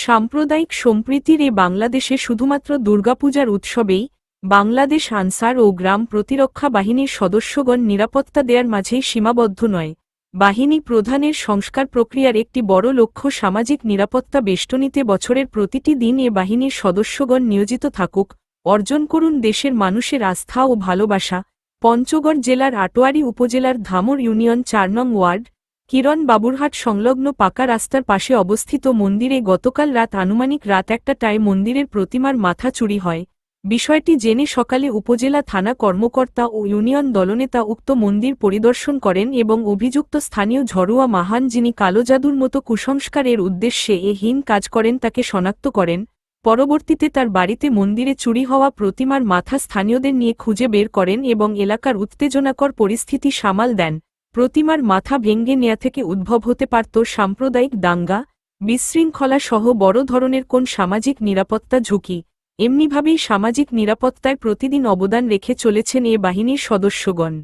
সাম্প্রদায়িক সম্প্রীতির এ বাংলাদেশে শুধুমাত্র দুর্গাপূজার উৎসবেই, বাংলাদেশ আনসার ও গ্রাম প্রতিরক্ষা বাহিনীর সদস্যগণ নিরাপত্তা দেয়ার মাঝেই সীমাবদ্ধ নয়। বাহিনী প্রধানের সংস্কার প্রক্রিয়ার একটি বড় লক্ষ্য সামাজিক নিরাপত্তা বেষ্টনীতে বছরের প্রতিটি দিন এ বাহিনীর সদস্যগণ নিয়োজিত থাকুক, অর্জন করুন দেশের মানুষের আস্থা ও ভালোবাসা। পঞ্চগড় জেলার আটোয়ারি উপজেলার ধামর ইউনিয়ন চার নং ওয়ার্ড কিরণ বাবুরহাট সংলগ্ন পাকা রাস্তার পাশে অবস্থিত মন্দিরে গতকাল রাত আনুমানিক রাত একটাটায় মন্দিরের প্রতিমার মাথা চুরি হয়। বিষয়টি জেনে সকালে উপজেলা থানা কর্মকর্তা ও ইউনিয়ন দলনেতা উক্ত মন্দির পরিদর্শন করেন এবং অভিযুক্ত স্থানীয় ঝরুয়া মাহান যিনি কালো জাদুর মতো কুসংস্কারের উদ্দেশ্যে এ হীন কাজ করেন তাকে শনাক্ত করেন। পরবর্তীতে তার বাড়িতে মন্দিরে চুরি হওয়া প্রতিমার মাথা স্থানীয়দের নিয়ে খুঁজে বের করেন এবং এলাকার উত্তেজনাকর পরিস্থিতি সামাল দেন। প্রতিমার মাথা ভেঙ্গে নেয়া থেকে উদ্ভব হতে পারত সাম্প্রদায়িক দাঙ্গা, বিশৃঙ্খলা সহ বড় ধরনের কোন সামাজিক নিরাপত্তা ঝুঁকি। এমনিভাবেই সামাজিক নিরাপত্তায় প্রতিদিন অবদান রেখে চলেছেন এ বাহিনীর সদস্যগণ।